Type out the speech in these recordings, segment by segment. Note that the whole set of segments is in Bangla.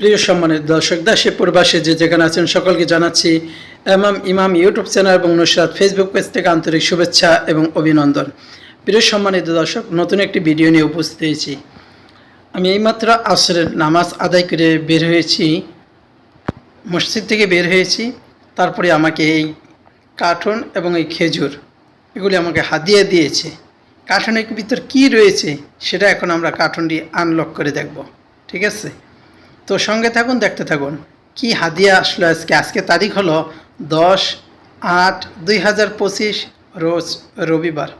প্রিয় সম্মানিত দর্শক দেশে প্রবাসে যে যেখানে আছেন সকলকে জানাচ্ছি এমাম ইমাম, ইউটিউব চ্যানেল এবং নুসরাত ফেসবুক পেজ থেকে আন্তরিক শুভেচ্ছা এবং অভিনন্দন। প্রিয় সম্মানিত দর্শক, নতুন একটি ভিডিও নিয়ে উপস্থিত হয়েছি। আমি এইমাত্র আসরের নামাজ আদায় করে বের হয়েছি, মসজিদ থেকে বের হয়েছি। তারপরে আমাকে এই কার্টুন এবং এই খেজুর এগুলি আমাকে হাদিয়ে দিয়েছে। কার্টুনের ভিতর কী রয়েছে সেটা এখন আমরা কার্টুনটি আনলক করে দেখব। ঠিক আছে? তো সঙ্গে থাকুন, দেখতে থাকুন। কি হাদিয়া আসলো আজকে? আজকে তারিখ হলো দশ আট দুই হাজার পঁচিশ, রোজ রবিবার।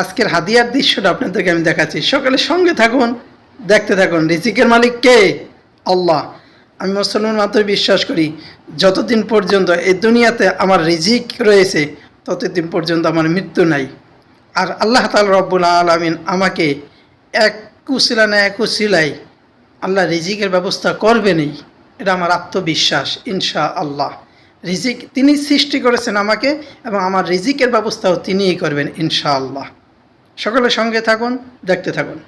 আজকের হাদিয়ার দৃশ্যটা আপনাদেরকে আমি দেখাচ্ছি। সকালে সঙ্গে থাকুন, দেখতে থাকুন। রিজিকের মালিক কে? আল্লাহ। আমি মুসলমান মাত্র বিশ্বাস করি, যতদিন পর্যন্ত এই দুনিয়াতে আমার রিজিক রয়েছে, ততদিন পর্যন্ত আমার মৃত্যু নাই। আর আল্লাহ তাল রব্বুল আলমিন আমাকে এক কুশিলা না এক কুশিলাই আল্লাহ রিজিকের ব্যবস্থা করবেনই। এটা আমার আত্মবিশ্বাস ইনশা আল্লাহ রিজিক তিনি সৃষ্টি করেছেন আমাকে এবং আমার রিজিকের ব্যবস্থাও তিনিই করবেন ইনশা আল্লাহ সকলের সঙ্গে থাকুন দেখতে থাকুন।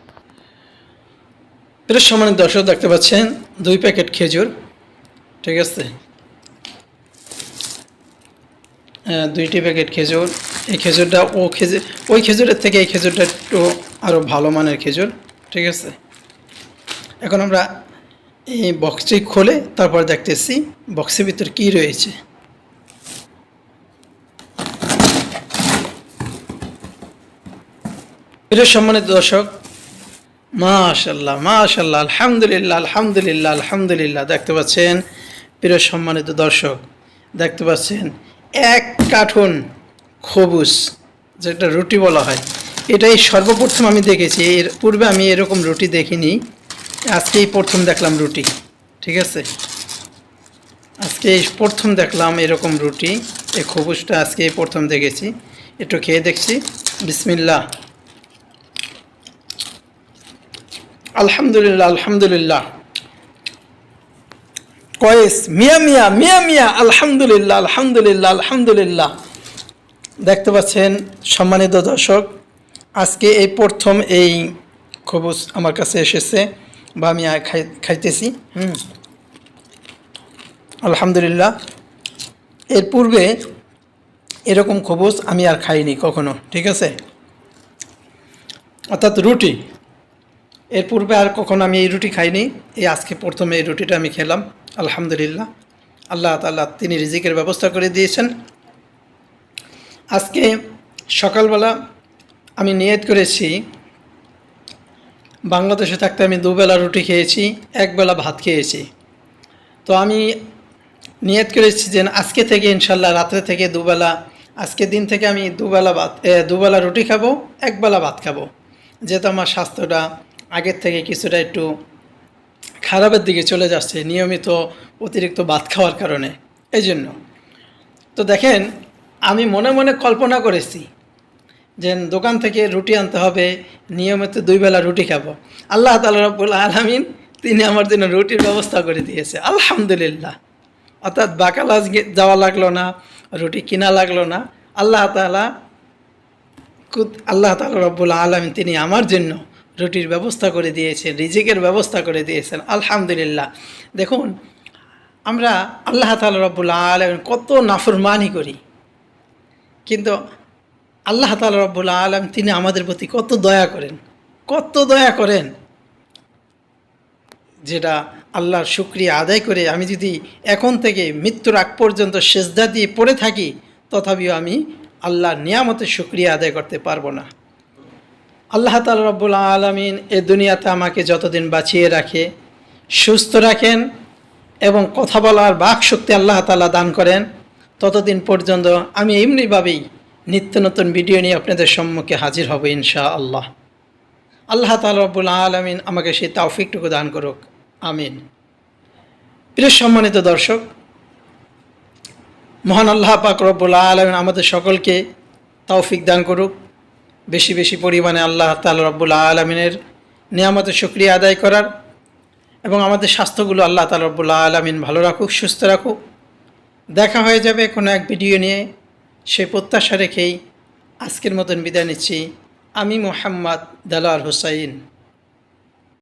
এর সমান দর্শক দেখতে পাচ্ছেন দুই প্যাকেট খেজুর ঠিক আছে? আহ, দুইটি প্যাকেট খেজুর। এই খেজুরটা ও খেজুর ওই খেজুরের থেকে এই খেজুরটা একটু আরও ভালো মানের খেজুর ঠিক আছে? এখন আমরা এই বক্সটি খুলে তারপর দেখতেছি বক্সের ভিতর কী রয়েছে। প্রিয় সম্মানিত দর্শক মাশাল্লাহ মাশাল্লাহ আলহামদুলিল্লাহ আলহামদুলিল্লাহ আলহামদুলিল্লাহ, দেখতে পাচ্ছেন? প্রিয় সম্মানিত দর্শক, দেখতে পাচ্ছেন? এক কার্টুন খবুস, যেটা রুটি বলা হয়। এটাই সর্বপ্রথম আমি দেখেছি। এর পূর্বে আমি এরকম রুটি দেখিনি। আজকেই প্রথম দেখলাম রুটি, ঠিক আছে? আজকে প্রথম দেখলাম এরকম রুটি এই খবুসটা আজকে প্রথম দেখেছি। একটু খেয়ে দেখছি। বিসমিল্লাহ। আলহামদুলিল্লাহ আলহামদুলিল্লাহ। কয়েস, মিয়া মিয়া মিয়া মিয়া, আলহামদুলিল্লাহ আলহামদুলিল্লাহ আলহামদুলিল্লাহ। দেখতে পাচ্ছেন সম্মানিত দর্শক, আজকে এই প্রথম এই খবুজ আমার কাছে এসেছে। বা আমি খাইতেছি, হুম। আলহামদুলিল্লাহ। এর পূর্বে এরকম খবুজ আমি আর খাইনি কখনো, ঠিক আছে? অর্থাৎ রুটি। এর পূর্বে আর কখনো আমি এই রুটি খাইনি। এই আজকে প্রথমে এই রুটিটা আমি খেলাম, আলহামদুলিল্লাহ। আল্লাহ তাআলা তিনি রিজিকের ব্যবস্থা করে দিয়েছেন। আজকে সকালবেলা আমি নিয়ত করেছি বাংলাদেশে থাকতে আমি দুবেলা রুটি খেয়েছি, একবেলা ভাত খেয়েছি। তো আমি নিয়ত করেছি যে আজকে থেকে ইনশাল্লাহ রাত্রে থেকে দুবেলা, আজকে দিন থেকে আমি দুবেলা ভাত দুবেলা রুটি খাব, একবেলা ভাত খাব। যেহেতু আমার স্বাস্থ্যটা আগের থেকে কিছুটা একটু খারাপের দিকে চলে যাচ্ছে নিয়মিত অতিরিক্ত ভাত খাওয়ার কারণে। এই জন্য তো দেখেন, আমি মনে মনে কল্পনা করেছি যে দোকান থেকে রুটি আনতে হবে, নিয়মিত দুই বেলা রুটি খাব। আল্লাহ তালা রব্বুল আলমিন তিনি আমার জন্য রুটির ব্যবস্থা করে দিয়েছে। আলহামদুলিল্লাহ। অর্থাৎ বাকালাজ যাওয়া লাগল না, রুটি কিনা লাগল না। আল্লাহ তালা আল্লাহ তালা রব্বুল আলমিন তিনি আমার জন্য রুটির ব্যবস্থা করে দিয়েছেন, রিজিকের ব্যবস্থা করে দিয়েছেন। আলহামদুলিল্লাহ। দেখুন, আমরা আল্লাহ তালা রব্বুল আলমিন কত নাফরমানি করি। কিন্তু আল্লাহ তালা রব্বুল আলম তিনি আমাদের প্রতি কত দয়া করেন, কত দয়া করেন। যেটা আল্লাহর শুক্রিয়া আদায় করে আমি যদি এখন থেকে মৃত্যুর আগ পর্যন্ত সেজদা দিয়ে পড়ে থাকি, তথাপিও আমি আল্লাহর নিয়ামতের শুক্রিয়া আদায় করতে পারব না। আল্লাহ তালা রব্বুল আলমিন এ দুনিয়াতে আমাকে যতদিন বাঁচিয়ে রাখে, সুস্থ রাখেন এবং কথা বলার বাক শক্তি আল্লাহ তালা দান করেন, ততদিন পর্যন্ত আমি এমনিভাবেই নিত্য নতুন ভিডিও নিয়ে আপনাদের সম্মুখে হাজির হব ইনশা আল্লাহ আল্লাহ তালা রব্বুল আলমিন আমাকে সেই তাওফিকটুকু দান করুক। আমিন। প্রিয় সম্মানিত দর্শক, মহান আল্লাহ পাক রব্বুল আলমিন আমাদের সকলকে তৌফিক দান করুক। বেশি বেশি পরিমাণে আল্লাহ তালা রব্বুল আলমিনের নিয়ামতের শুক্রিয়া আদায় করার এবং আমাদের স্বাস্থ্যগুলো আল্লাহ তালা রব্বুল আলমিন ভালো রাখুক, সুস্থ রাখুক। দেখা হয়ে যাবে কোনো এক ভিডিও নিয়ে। সেই প্রত্যাশা রেখেই আজকের মতন বিদায় নিচ্ছি। আমি মোহাম্মদ দালাল হুসাইন।